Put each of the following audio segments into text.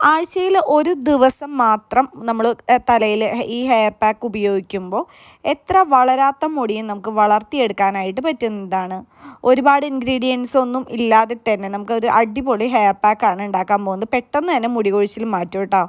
ആഴ്ചയിൽ ഒരു ദിവസം മാത്രം നമ്മൾ തലയിൽ ഈ ഹെയർ പാക്ക് ഉപയോഗിക്കുമ്പോൾ എത്ര വളരാത്ത മുടിയും നമുക്ക് വളർത്തിയെടുക്കാനായിട്ട് പറ്റുന്നതാണ്. ഒരുപാട് ഇൻഗ്രീഡിയൻസ് ഒന്നും ഇല്ലാതെ തന്നെ നമുക്ക് ഒരു അടിപൊളി ഹെയർ പാക്കാണ് ഉണ്ടാക്കാൻ പോകുന്നത്. പെട്ടെന്ന് തന്നെ മുടി കൊഴിച്ചിൽ മാറ്റും കേട്ടോ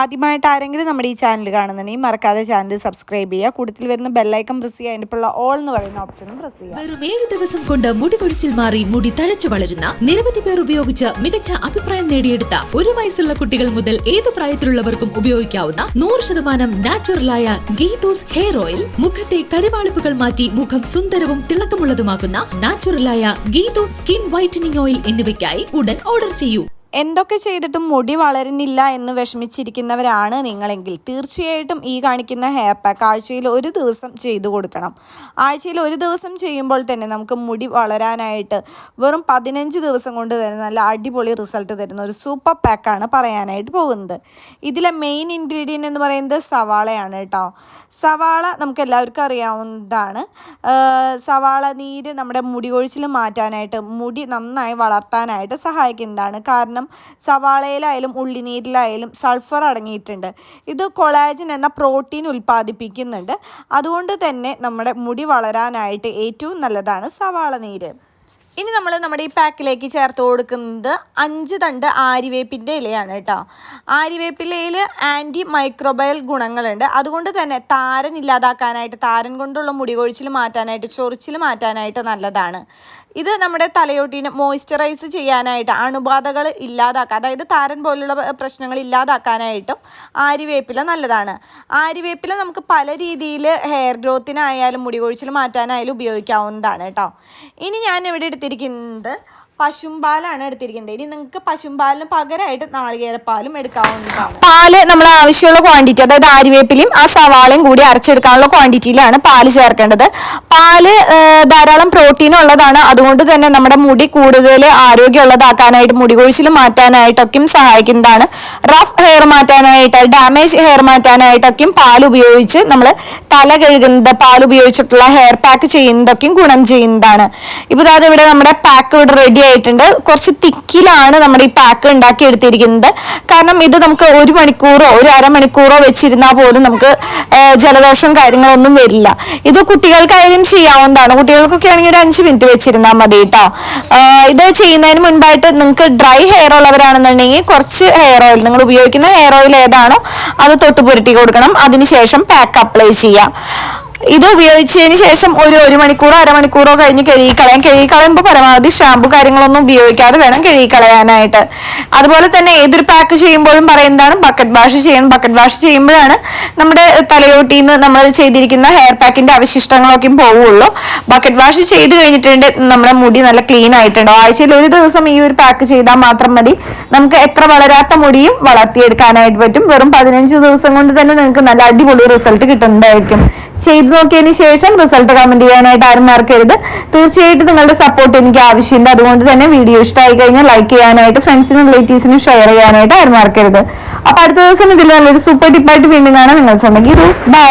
ആദ്യമായിട്ട് ആരെങ്കിലും നമ്മുടെ ഈ ചാനൽ കാണുന്നുണ്ടെങ്കിൽ മറക്കാതെ ചാനൽ സബ്സ്ക്രൈബ് ചെയ്യുക. കൂടുതൽ വരുന്ന ബെല്ലൈക്കൺ പ്രസ് ചെയ്യുക. അതിന്റെ ഓൾ എന്ന് പറയുന്ന ഓപ്ഷനും പ്രസ് ചെയ്യുക. വെറും ഏഴ് ദിവസം കൊണ്ട് മുടി കൊഴിച്ചിൽ മാറി മുടി തഴച്ചു വളരുന്ന നിരവധി പേർ ഉപയോഗിച്ച് മികച്ച അഭിപ്രായം നേടിയെടുത്ത ഒരു വയസ്സുള്ള കുട്ടികൾ മുതൽ ഏത് പ്രായത്തിലുള്ളവർക്കും ഉപയോഗിക്കാവുന്ന നൂറ് ശതമാനം നാച്ചുറലായ ഗീതൂസ് ഹെയർ ഓയിൽ മുഖത്തെ കരിവാളിപ്പുകൾ മാറ്റി മുഖം സുന്ദരവും തിളക്കമുള്ളതുമാക്കുന്ന നാച്ചുറലായ ഗീതൂസ് സ്കിൻ വൈറ്റനിങ് ഓയിൽ എന്നിവയ്ക്കായി ഉടൻ ഓർഡർ ചെയ്യൂ. എന്തൊക്കെ ചെയ്തിട്ടും മുടി വളരുന്നില്ല എന്ന് വിഷമിച്ചിരിക്കുന്നവരാണ് നിങ്ങളെങ്കിൽ. തീർച്ചയായിട്ടും ഈ കാണിക്കുന്ന ഹെയർ പാക്ക് ആഴ്ചയിൽ ഒരു ദിവസം ചെയ്തു കൊടുക്കണം. ആഴ്ചയിൽ ഒരു ദിവസം ചെയ്യുമ്പോൾ തന്നെ നമുക്ക് മുടി വളരാനായിട്ട് വെറും പതിനഞ്ച് ദിവസം കൊണ്ട് തന്നെ നല്ല അടിപൊളി റിസൾട്ട് തരുന്ന ഒരു സൂപ്പർ പാക്കാണ് പറയാനായിട്ട് പോകുന്നത്. ഇതിലെ മെയിൻ ഇൻഗ്രീഡിയന്റ് എന്ന് പറയുന്നത് സവാളയാണ് കേട്ടോ. സവാള നമുക്ക് എല്ലാവർക്കും അറിയാവുന്നതാണ്. സവാള നീര് നമ്മുടെ മുടി കൊഴിച്ചിൽ മാറ്റാനായിട്ട് മുടി നന്നായി വളർത്താനായിട്ട് സഹായിക്കുന്നതാണ്. കാരണം സവാളയിലായാലും ഉള്ളിനീരിലായാലും സൾഫർ അടങ്ങിയിട്ടുണ്ട്. ഇത് കൊളാജിൻ എന്ന പ്രോട്ടീൻ ഉൽപ്പാദിപ്പിക്കുന്നുണ്ട്. അതുകൊണ്ട് തന്നെ നമ്മുടെ മുടി വളരാനായിട്ട് ഏറ്റവും നല്ലതാണ് സവാള നീര്. ഇനി നമ്മൾ നമ്മുടെ ഈ പാക്കിലേക്ക് ചേർത്ത് കൊടുക്കുന്നത് അഞ്ച് തണ്ട് ആര്യവേപ്പിന്റെ ഇലയാണ് കേട്ടോ. ആര്യവേപ്പിലയിൽ ആന്റി മൈക്രോബയൽ ഗുണങ്ങളുണ്ട്. അതുകൊണ്ട് തന്നെ താരൻ ഇല്ലാതാക്കാനായിട്ട് താരൻ കൊണ്ടുള്ള മുടി കൊഴിച്ചിൽ മാറ്റാനായിട്ട് ചൊറിച്ചിൽ മാറ്റാനായിട്ട് നല്ലതാണ്. ഇത് നമ്മുടെ തലയോട്ടിനെ മോയ്സ്ചറൈസ് ചെയ്യാനായിട്ട് അണുബാധകൾ ഇല്ലാതാക്കുക അതായത് താരൻ പോലുള്ള പ്രശ്നങ്ങൾ ഇല്ലാതാക്കാനായിട്ടും ആരിവേപ്പില നല്ലതാണ്. ആരിവേപ്പില നമുക്ക് പല രീതിയിൽ ഹെയർ ഗ്രോത്തിനായാലും മുടി കൊഴിച്ചിൽ മാറ്റാനായാലും ഉപയോഗിക്കാവുന്നതാണ് കേട്ടോ. ഇനി ഞാൻ ഇവിടെ എടുത്തിരിക്കുന്നത് പശുമ്പാലാണ് എടുത്തിരിക്കുന്നത്. ഇനി നിങ്ങൾക്ക് പശുമ്പാലിന് പകരമായിട്ട് നാളികേരപ്പാലും എടുക്കാവുന്നതാണ്. പാൽ നമ്മൾ ആവശ്യമുള്ള ക്വാണ്ടിറ്റി അതായത് ആര്യവേപ്പിലയും ആ സവാളയും കൂടി അരച്ചെടുക്കാനുള്ള ക്വാണ്ടിറ്റിയിലാണ് പാൽ ചേർക്കേണ്ടത്. പാൽ ധാരാളം പ്രോട്ടീൻ ഉള്ളതാണ്. അതുകൊണ്ട് തന്നെ നമ്മുടെ മുടി കൂടുതൽ ആരോഗ്യമുള്ളതാക്കാനായിട്ട് മുടി കൊഴിച്ചിൽ മാറ്റാനായിട്ടൊക്കെയും സഹായിക്കുന്നതാണ്. റഫ് ഹെയർ മാറ്റാനായിട്ട് ഡാമേജ് ഹെയർ മാറ്റാനായിട്ടൊക്കെയും പാൽ ഉപയോഗിച്ച് നമ്മൾ തല കഴുകുന്നത് പാൽ ഉപയോഗിച്ചിട്ടുള്ള ഹെയർ പാക്ക് ചെയ്യുന്നതൊക്കെയും ഗുണം ചെയ്യുന്നതാണ്. ഇപ്പോൾ അതായത് ഇവിടെ നമ്മുടെ പാക്ക് റെഡി ആയിട്ടുണ്ട്. കുറച്ച് തിക്കിലാണ് നമ്മൾ ഈ പാക്ക് ഉണ്ടാക്കി എടുത്തിരിക്കുന്നത് കാരണം ഇത് നമുക്ക് ഒരു മണിക്കൂറോ ഒരു അരമണിക്കൂറോ വെച്ചിരുന്നാൽ പോലും നമുക്ക് ജലദോഷവും കാര്യങ്ങളൊന്നും വരില്ല. ഇത് കുട്ടികൾക്കായാലും ചെയ്യാവുന്നതാണ്. കുട്ടികൾക്കൊക്കെ ആണെങ്കിൽ ഒരു അഞ്ച് മിനിറ്റ് വെച്ചിരുന്നാൽ മതി കേട്ടോ ഇത് ചെയ്യുന്നതിന് മുൻപായിട്ട് നിങ്ങൾക്ക് ഡ്രൈ ഹെയർ ഉള്ളവരാണെന്നുണ്ടെങ്കിൽ കുറച്ച് ഹെയർ ഓയിൽ നിങ്ങൾ ഉപയോഗിക്കുന്ന ഹെയർ ഓയിൽ ഏതാണോ അത് തൊട്ട് പുരട്ടി കൊടുക്കണം. അതിനുശേഷം പാക്ക് അപ്ലൈ ചെയ്യാം. ഇത് ഉപയോഗിച്ചതിന് ശേഷം ഒരു ഒരു മണിക്കൂറോ അരമണിക്കൂറോ കഴിഞ്ഞ് കഴുകി കളയാം കഴുകി കളയുമ്പോൾ പരമാവധി ഷാമ്പു കാര്യങ്ങളൊന്നും ഉപയോഗിക്കാതെ വേണം കഴുകി കളയാനായിട്ട് അതുപോലെ തന്നെ ഏതൊരു പാക്ക് ചെയ്യുമ്പോഴും പറയുന്നതാണ് ബക്കറ്റ് വാഷ് ചെയ്യണം. ബക്കറ്റ് വാഷ് ചെയ്യുമ്പോഴാണ് നമ്മുടെ തലയോട്ടിയിൽ നിന്ന് നമ്മൾ ചെയ്തിരിക്കുന്ന ഹെയർ പാക്കിന്റെ അവശിഷ്ടങ്ങളൊക്കെ പോവുള്ളൂ. ബക്കറ്റ് വാഷ് ചെയ്ത് കഴിഞ്ഞിട്ടുണ്ട്. നമ്മുടെ മുടി നല്ല ക്ലീൻ ആയിട്ടുണ്ട്. ആഴ്ചയിൽ ഒരു ദിവസം ഈ ഒരു പാക്ക് ചെയ്താൽ മാത്രം മതി. നമുക്ക് എത്ര വളരാത്ത മുടിയും വളർത്തിയെടുക്കാനായിട്ട് പറ്റും. വെറും പതിനഞ്ച് ദിവസം കൊണ്ട് തന്നെ നിങ്ങൾക്ക് നല്ല അടിപൊളി റിസൾട്ട് കിട്ടുന്നതായിരിക്കും. ചെയ്തു നോക്കിയതിന് ശേഷം റിസൾട്ട് കമന്റ് ചെയ്യാനായിട്ട് ആരും മറക്കരുത്. തീർച്ചയായിട്ടും നിങ്ങളുടെ സപ്പോർട്ട് എനിക്ക് ആവശ്യമുണ്ട്. അതുകൊണ്ട് തന്നെ വീഡിയോ ഇഷ്ടമായി കഴിഞ്ഞാൽ ലൈക്ക് ചെയ്യാനായിട്ട് ഫ്രണ്ട്സിനും റിലേറ്റീവ്സിനും ഷെയർ ചെയ്യാനായിട്ട് ആരും മറക്കരുത്. അപ്പൊ അടുത്ത ദിവസം ഇതിൽ നല്ലൊരു സൂപ്പർ ടിപ്പായിട്ട് വീണ്ടും കാണാം. നിങ്ങൾ സ്വന്തം ബൈ